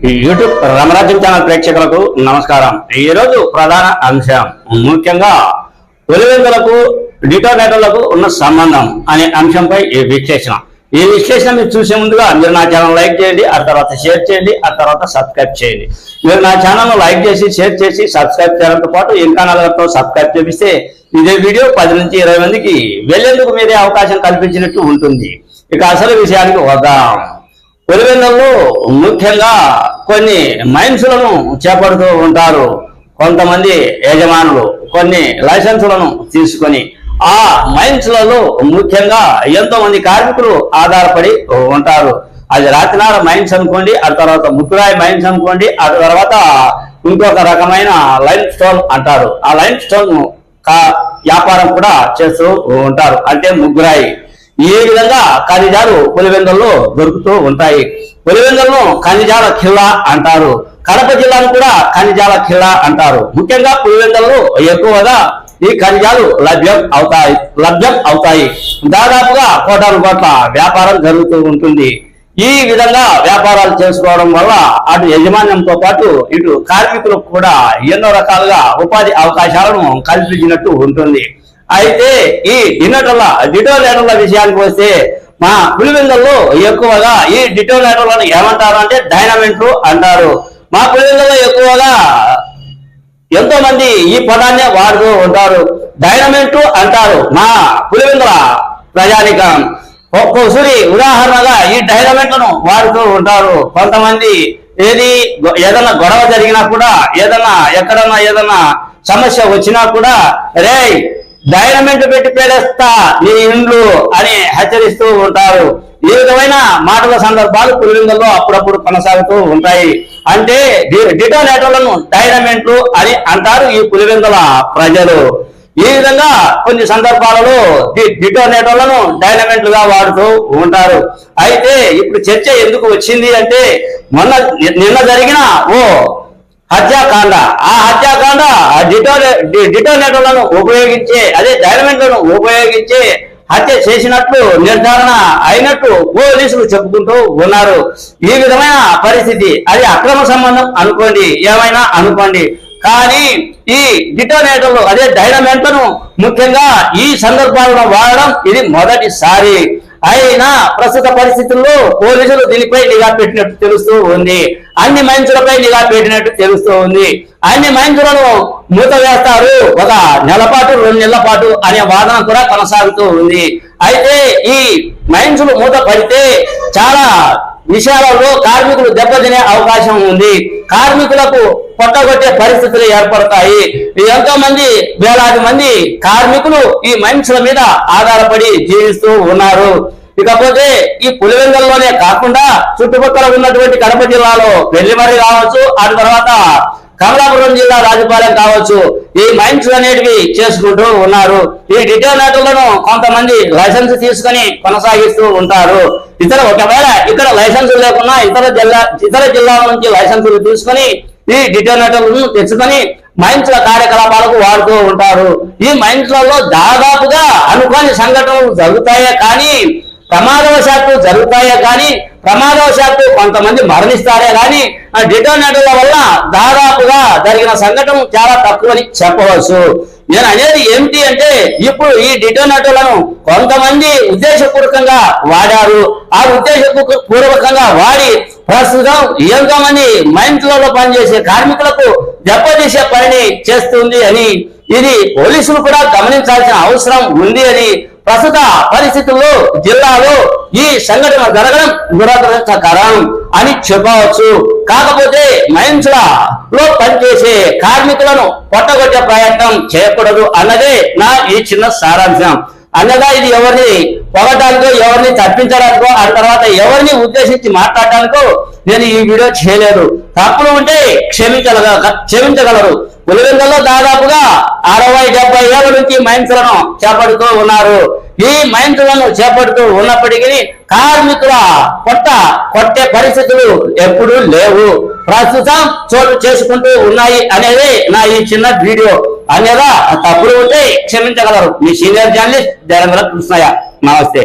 ఈ YouTube Ramarajyam channel ప్రేక్షకులకు నమస్కారం. ఈ రోజు ప్రధాన అంశం ముఖ్యంగా తొలివెందులకు డిటోనేటర్లకు ఉన్న సంబంధం అనే అంశంపై ఈ విశ్లేషణ. ఈ విశ్లేషణ మీరు చూసే ముందుగా మీరు నా ఛానల్ లైక్ చేయండి ఆ తర్వాత షేర్ చేయండి ఆ తర్వాత సబ్స్క్రైబ్ చేయండి. మీరు నా ఛానల్ లైక్ చేసి షేర్ చేసి సబ్స్క్రైబ్ చేయడంతో పాటు ఇంకా నలుగురితో సబ్స్క్రైబ్ చేపిస్తే ఇదే వీడియో పది నుంచి ఇరవై మందికి వెళ్ళేందుకు మీరే అవకాశం కల్పించినట్టు ఉంటుంది. ఇక అసలు విషయానికి వద్దాం. పులివెందుల్లో ముఖ్యంగా కొన్ని మైన్స్లను చేపడుతూ ఉంటారు కొంతమంది యజమానులు కొన్ని లైసెన్సులను తీసుకొని. ఆ మైన్స్లలో ముఖ్యంగా ఎంతో మంది కార్మికులు ఆధారపడి ఉంటారు. అది రాతినార మైన్స్ అనుకోండి ఆ తర్వాత ముక్కురాయి మైన్స్ అనుకోండి ఆ తర్వాత ఇంకొక రకమైన లైన్ స్టోన్ అంటారు. ఆ లైన్ స్టోన్ వ్యాపారం కూడా చేస్తూ ఉంటారు. అంటే ముగ్గురాయి. ఈ విధంగా ఖనిజాలు పులివెందల్లో దొరుకుతూ ఉంటాయి? పులివెందలను ఖనిజాల ఖిల్లా అంటారు. కడప జిల్లాను కూడా ఖనిజాల ఖిల్లా అంటారు. ముఖ్యంగా పులివెందుల్లో ఎక్కువగా ఈ ఖనిజాలు లభ్యం అవుతాయి లభ్యం అవుతాయి. దాదాపుగా కోటాను కోట్ల వ్యాపారం జరుగుతూ ఉంటుంది. ఈ విధంగా వ్యాపారాలు చేసుకోవడం వల్ల అటు యజమాన్యంతో పాటు ఇటు కార్మికులకు కూడా ఎన్నో రకాలుగా ఉపాధి అవకాశాలను కల్పించినట్టు ఉంటుంది. అయితే ఈ డినోటర్ల డిటోనేటర్ల విషయానికి వస్తే మా పులివెందుల్లో ఎక్కువగా ఈ డిటోనేటర్లను ఏమంటారు అంటే డైనమెంట్లు అంటారు. మా పులివెందుల్లో ఎక్కువగా ఎంతో మంది ఈ పదాన్ని వాడుతూ ఉంటారు. డైనమెంట్ అంటారు మా పులివెందుల ప్రజానికం. ఒక్కోసారి ఉదాహరణగా ఈ డైనమెంట్లను వాడుతూ ఉంటారు. కొంతమంది ఏది గొ- ఏదైనా గొడవ జరిగినా కూడా ఏదన్నా ఎక్కడన్నా ఏదైనా సమస్య వచ్చినా కూడా రే డైనమెంట్ పెట్టి పేడేస్తా నీ ఇండ్లు అని హెచ్చరిస్తూ ఉంటారు. ఈ విధమైన మాటల సందర్భాలు పులివెందుల్లో అప్పుడప్పుడు కొనసాగుతూ ఉంటాయి. అంటే డి- డిటోనేటర్లను డైనమెంట్లు అని అంటారు ఈ పులివెందుల ప్రజలు. ఈ విధంగా కొన్ని సందర్భాలలో డిటోనేటర్లను డైనమెంట్లుగా వాడుతూ ఉంటారు. అయితే ఇప్పుడు చర్చ ఎందుకు వచ్చింది అంటే మొన్న నిన్న జరిగిన ఓ హత్యాకాండ. ఆ హత్యాకాండ ఆ డిటోనేటర్లను ఉపయోగించే అదే డైనమెంట్లను ఉపయోగించే హత్య చేసినట్లు నిర్ధారణ అయినట్టు పోలీసులు చెప్పుకుంటూ ఉన్నారు. ఈ విధమైన పరిస్థితి అది అక్రమ సంబంధం అనుకోండి ఏమైనా అనుకోండి. కానీ ఈ డిటోనేటర్లు అదే డైనమెంట్లను ముఖ్యంగా ఈ సందర్భాలను వాడడం ఇది మొదటిసారి. అయినా ప్రస్తుత పరిస్థితుల్లో పోలీసులు దీనిపై నిఘా పెట్టినట్టు తెలుస్తూ ఉంది. అన్ని మైన్సులపై నిఘా పెట్టినట్టు తెలుస్తూ ఉంది. అన్ని మైన్సులను మూత వేస్తారు ఒక నెల పాటు రెండు నెలల పాటు అనే వాదన కూడా కొనసాగుతూ ఉంది. అయితే ఈ మైన్సులు మూత పడితే చాలా విషయాలలో కార్మికులు దెబ్బతినే అవకాశం ఉంది. కార్మికులకు పొట్టగొట్టే పరిస్థితులు ఏర్పడతాయి. ఎంతో మంది వేలాది మంది కార్మికులు ఈ మనుషుల మీద ఆధారపడి జీవిస్తూ ఉన్నారు. ఇకపోతే ఈ పులివెందుల్లోనే కాకుండా చుట్టుపక్కల ఉన్నటువంటి కడప జిల్లాలో వెల్లిమర్రి కావచ్చు ఆ తర్వాత కమలాపురం జిల్లా రాజపాలెం కావచ్చు. ఈ మైన్స్ అనేటివి చేసుకుంటూ ఉన్నారు. ఈ డిటోనేటర్లను కొంతమంది లైసెన్స్ తీసుకొని కొనసాగిస్తూ ఉంటారు. ఇతర ఒకవేళ ఇక్కడ లైసెన్స్ లేకున్నా ఇతర జిల్లా ఇతర జిల్లాల నుంచి లైసెన్సులు తీసుకొని ఈ డిటోనేటర్లను తెచ్చుకొని మైన్స్ కార్యకలాపాలకు వాడుతూ ఉంటారు. ఈ మైన్స్లలో దాదాపుగా అనుకోని సంఘటనలు జరుగుతాయే కానీ ప్రమాదవశాత్తు జరుగుతాయే కానీ ప్రమాదవశాత్తు కొంతమంది మరణిస్తారే కానీ ఆ డిటోనేటర్ల వల్ల దాదాపుగా జరిగిన సంఘటన చాలా తక్కువని చెప్పవచ్చు. నేను అనేది ఏమిటి అంటే ఇప్పుడు ఈ డిటోనేటర్లను కొంతమంది ఉద్దేశపూర్వకంగా వాడారు. ఆ ఉద్దేశపూర్వకంగా వాడి ప్రస్తుతం ఎంతో మంది మైంట్లలో పనిచేసే కార్మికులకు దెబ్బతీసే పనిని చేస్తుంది అని ఇది పోలీసులు కూడా గమనించాల్సిన అవసరం ఉంది అని ప్రస్తుత పరిస్థితుల్లో జిల్లాలో ఈ సంఘటన జరగడం దురదృష్టకరం అని చెప్పవచ్చు. కాకపోతే మైన్స్లో పనిచేసే కార్మికులను పొట్టగొట్టే ప్రయత్నం చేయకూడదు అన్నదే నా ఈ చిన్న సారాంశం. అనగా ఇది ఎవరిని పొగటానికో ఎవరిని తప్పించడానికో ఆ తర్వాత ఎవరిని ఉద్దేశించి మాట్లాడటానికో నేను ఈ వీడియో చేయలేదు. తప్పులు ఉంటే క్షమించగల క్షమించగలరు. పులివెందుల్లో దాదాపుగా అరవై డెబ్బై ఏళ్ళ నుంచి మైన్స్లను చేపడుతూ ఉన్నారు. ఈ మైన్స్లను చేపడుతూ ఉన్నప్పటికీ కార్మికుల కొట్ట కొట్టే పరిస్థితులు ఎప్పుడూ లేవు. ప్రస్తుతం చోటు చేసుకుంటూ ఉన్నాయి అనేది నా ఈ చిన్న వీడియో. అనేదా తప్పులు ఉంటే క్షమించగలరు. మీ సీనియర్ జర్నలిస్ట్ జరంగల కృష్ణయ్య. నమస్తే.